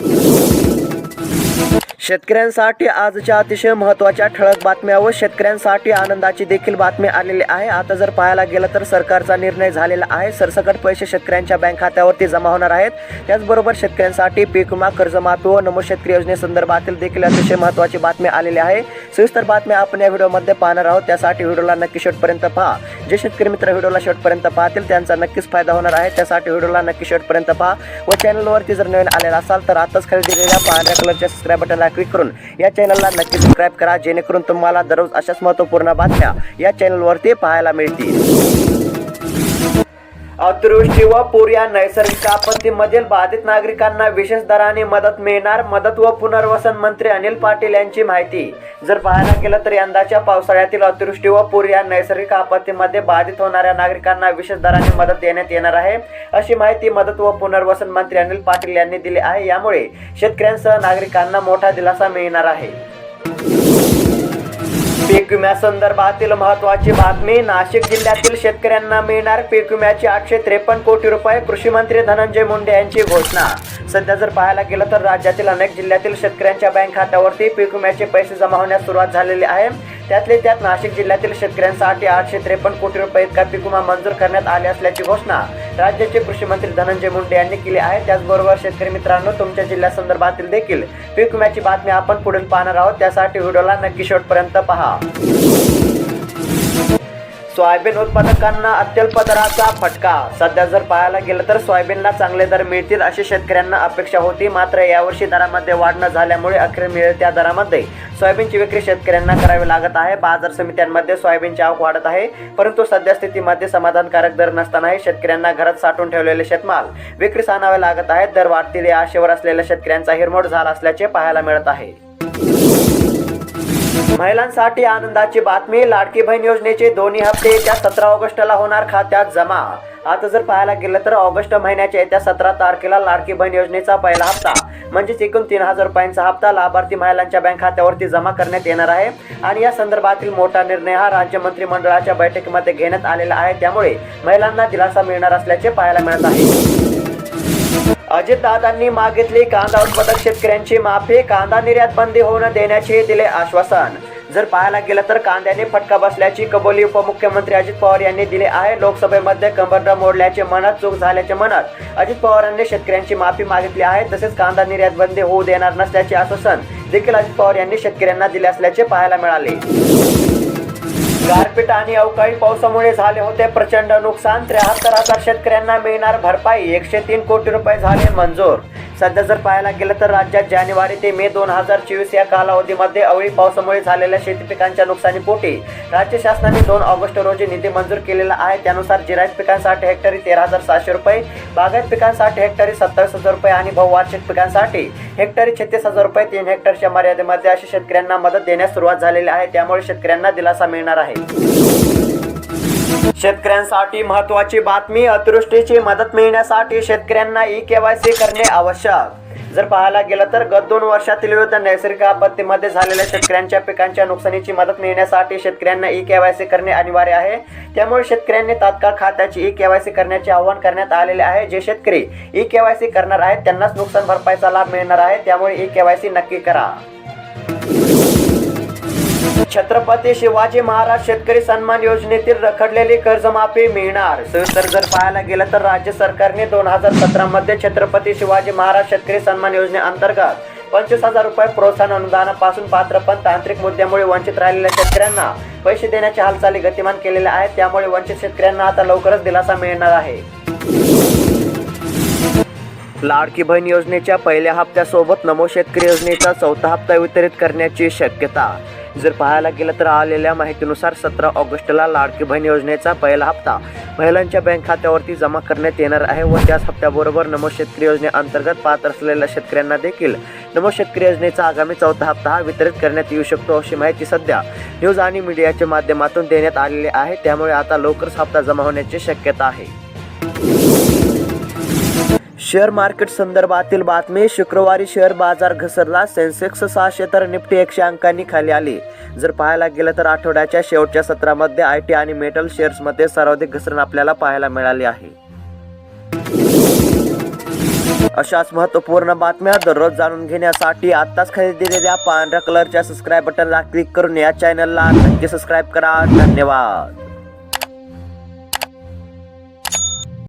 Yeah. शेतकऱ्यांसाठी आजच्या अतिशय महत्त्वाच्या ठळक बातम्या व शेतकऱ्यांसाठी आनंदाची देखील बातमी आलेली आहे. आता जर पाहायला गेलं तर सरकारचा निर्णय झालेला आहे. सरसकट पैसे शेतकऱ्यांच्या बँक खात्यावरती जमा होणार आहेत. त्याचबरोबर शेतकऱ्यांसाठी पीक विमा कर्जमाफी व नमो शेतकरी योजनेसंदर्भातील देखील अतिशय महत्त्वाची बातमी आलेली आहे. सविस्तर बातम्या आपण या व्हिडिओमध्ये पाहणार आहोत. त्यासाठी व्हिडिओला नक्की शेवटपर्यंत पहा. जे शेतकरी मित्र व्हिडिओला शेवटपर्यंत पाहतील त्यांचा नक्कीच फायदा होणार आहे. त्यासाठी व्हिडिओला नक्की शेवटपर्यंत पहा. व चॅनलवरती जर नवीन आलेला असाल तर आताच खाली दिलेल्या पांढऱ्या कलरच्या सबस्क्राईब बटनला क्लिक करून या चॅनलला नक्की सबस्क्राईब करा जेणेकरून तुम्हाला दररोज अशाच महत्त्वपूर्ण बातम्या या चॅनलवरती पाहायला मिळतील. अतिवृष्टी व पूर या नैसर्गिक आपत्तीमधील बाधित नागरिकांना विशेष दराने मदत मिळणार मदत व पुनर्वसन मंत्री अनिल पाटील यांची माहिती. जर पाहायला गेलं तर यंदाच्या पावसाळ्यातील अतिवृष्टी व पूर या नैसर्गिक आपत्तीमध्ये बाधित होणाऱ्या नागरिकांना विशेष दराने मदत देण्यात येणार आहे. अशी माहिती मदत व पुनर्वसन मंत्री अनिल पाटील यांनी दिली आहे. यामुळे शेतकऱ्यांसह नागरिकांना मोठा दिलासा मिळणार आहे. पीक विम्यासंदर्भातील महत्वाची बातमी. नाशिक जिल्ह्यातील शेतकऱ्यांना मिळणार पीक विम्याचे आठशे त्रेपन्न कोटी रुपये कृषी मंत्री धनंजय मुंडे यांची घोषणा. सध्या जर पाहायला गेलं तर राज्यातील अनेक जिल्ह्यातील शेतकऱ्यांच्या बँक खात्यावरती पीक विम्याचे पैसे जमा होण्यास सुरुवात झालेली आहे. त्यातले त्यात नाशिक जिल्ह्यातील शेतकऱ्यांसाठी आठशे त्रेपन्न कोटी रुपये इतका पीक विमा मंजूर करण्यात आले असल्याची घोषणा राज्याचे कृषी मंत्री धनंजय मुंडे यांनी केली आहे. त्याचबरोबर शेतकरी मित्रांनो तुमच्या जिल्ह्यासंदर्भातील देखील पीक विम्याची बातमी आपण पुढील पाहणार आहोत. त्यासाठी व्हिडिओला नक्की शेवटपर्यंत पहा. सोयाबीन उत्पादकांना अत्यल्प दराचा फटका. सध्या जर पाहायला गेलं तर सोयाबीनला चांगले दर मिळतील अशी शेतकऱ्यांना अपेक्षा होती. मात्र यावर्षी दरामध्ये वाढ न झाल्यामुळे अखेर मिळेल त्या दरामध्ये. सोयाबीनची विक्री शेतकऱ्यांना करावी लागत आहे. बाजार समित्यांमध्ये सोयाबीनची आवक वाढत आहे. परंतु सध्या स्थितीमध्ये समाधानकारक दर नसतानाही शेतकऱ्यांना घरात साठवून ठेवलेले शेतमाल विक्रीस आणावे लागत आहेत. दर वाढतील या आशेवर असलेल्या शेतकऱ्यांचा हिरमोड झाला असल्याचे पाहायला मिळत आहे. महिलांसाठी आनंदाची बातमी लाडकी बहीण योजनेचे दोन्ही हप्ते येत्या सतरा ऑगस्टला होणार खात्यात जमा. आता जर पाहायला गेलं तर ऑगस्ट महिन्याच्या येत्या सतरा तारखेला लाडकी बहीण योजनेचा पहिला हप्ता म्हणजेच एकूण तीन हजार रुपयांचा हप्ता लाभार्थी महिलांच्या बँक खात्यावरती जमा करण्यात येणार आहे. आणि या संदर्भातील मोठा निर्णय हा राज्य मंत्रिमंडळाच्या बैठकीमध्ये घेण्यात आलेला आहे. त्यामुळे महिलांना दिलासा मिळणार असल्याचे पाहायला मिळत आहे. अजितदादांनी मागितली कांदा उत्पादक शेतकऱ्यांची माफी कांदा निर्यात बंदी होऊन देण्याचे दिले आश्वासन. जर पाहायला गेलं तर कांद्याने फटका बसल्याची कबोली उपमुख्यमंत्री अजित पवार यांनी दिली आहे. लोकसभेमध्ये कंबरडा मोडल्याचे म्हणत चूक झाल्याचे म्हणत अजित पवारांनी शेतकऱ्यांची माफी मागितली आहे. तसेच कांदा निर्यात बंदी होऊ देणार नसल्याचे आश्वासन देखील अजित पवार यांनी शेतकऱ्यांना दिले असल्याचे पाहायला मिळाले. गारपीट आणि अवकाळी पावसामुळे झाले होते प्रचंड नुकसान. त्र्याहत्तर हजार शेतकऱ्यांना मिळणार भरपाई एकशे तीन कोटी रुपये झाले मंजूर. सध्या जर पाहायला गेलं तर राज्यात जानेवारी ते मे दोन हजार चोवीस या कालावधीमध्ये अवळी पावसामुळे झालेल्या शेती पिकांच्या नुकसानीपोटी राज्य शासनाने दोन ऑगस्ट रोजी निधी मंजूर केलेला आहे. त्यानुसार जिरायत पिकांसाठी हेक्टरी तेरा हजार सहाशे रुपये बागायत पिकांसाठी हेक्टरी सत्तावीस हजार रुपये आणि बहुवार्षिक पिकांसाठी हेक्टरी छत्तीस हजार रुपये तीन हेक्टरच्या मर्यादेमध्ये अशा शेतकऱ्यांना मदत देण्यास सुरुवात झालेली आहे. त्यामुळे शेतकऱ्यांना दिलासा मिळणार आहे. शेतकऱ्यांसाठी महत्वाची बातमी अतिवृष्टीची मदत मिळण्यासाठी शेतकऱ्यांना ई केवायसी करणे आवश्यक. जर पाहायला गेलं तर गत दोन वर्षातील विविध नैसर्गिक आपत्तीमध्ये झालेल्या शेतकऱ्यांच्या पिकांच्या नुकसानीची मदत मिळण्यासाठी शेतकऱ्यांना ई केवायसी करणे अनिवार्य आहे. त्यामुळे शेतकऱ्यांनी तात्काळ खात्याची ई केवायसी करण्याचे आवाहन करण्यात आलेले आहे. जे शेतकरी ई केवायसी करणार आहेत त्यांनाच नुकसान भरपाईचा लाभ मिळणार आहे. त्यामुळे ई केवायसी नक्की करा. छत्रपती शिवाजी महाराज शेतकरी सन्मान योजनेतील रखडलेली कर्जमाफी मिळणार. सविस्तर जर पाहायला गेलं तर राज्य सरकारने दोन हजार सतरा मध्ये छत्रपती शिवाजी महाराज शेतकरी सन्मान योजनेअंतर्गत पंचवीस हजार रुपये प्रोत्साहन अनुदानापासून पात्र पण तांत्रिक मुद्द्यामुळे वंचित राहिलेल्या शेतकऱ्यांना पैसे देण्याच्या हालचाली गतिमान केलेल्या आहेत. त्यामुळे वंचित शेतकऱ्यांना आता लवकरच दिलासा मिळणार आहे. लाडकी बहीण योजनेच्या पहिल्या हप्त्यासोबत नमो शेतकरी योजनेचा चौथा हप्ता वितरित करण्याची शक्यता जर पाहायला गेलं तर आलेल्या माहितीनुसार सतरा ऑगस्टला लाडकी बहीण योजनेचा पहिला हप्ता महिलांच्या बँक खात्यावरती जमा करण्यात येणार आहे व त्याच हप्त्याबरोबर नमो शेतकरी योजनेअंतर्गत पात्र असलेल्या शेतकऱ्यांना देखील नमो शेतकरी योजनेचा आगामी चौथा हप्ता हा वितरित करण्यात येऊ शकतो अशी माहिती सध्या न्यूज आणि मीडियाच्या माध्यमातून देण्यात आलेली आहे. त्यामुळे आता लवकरच हप्ता जमा होण्याची शक्यता आहे. शेअर मार्केट संदर्भातील बातमी शुक्रवारी शेअर बाजार घसरला. सेन्सेक्स सहाशे तर निफ्टी एकशे अंकांनी खाली आली. जर पाहायला गेलं तर आठवड्याच्या शेवटच्या सत्रामध्ये आय टी आणि मेटल शेअर्समध्ये सर्वाधिक घसरण आपल्याला पाहायला मिळाली आहे. अशाच महत्त्वपूर्ण बातम्या दररोज जाणून घेण्यासाठी आत्ताच खरेदीलेल्या पांढऱ्या कलरच्या सबस्क्राईब बटनला क्लिक करून या चॅनलला नक्की सबस्क्राईब करा. धन्यवाद.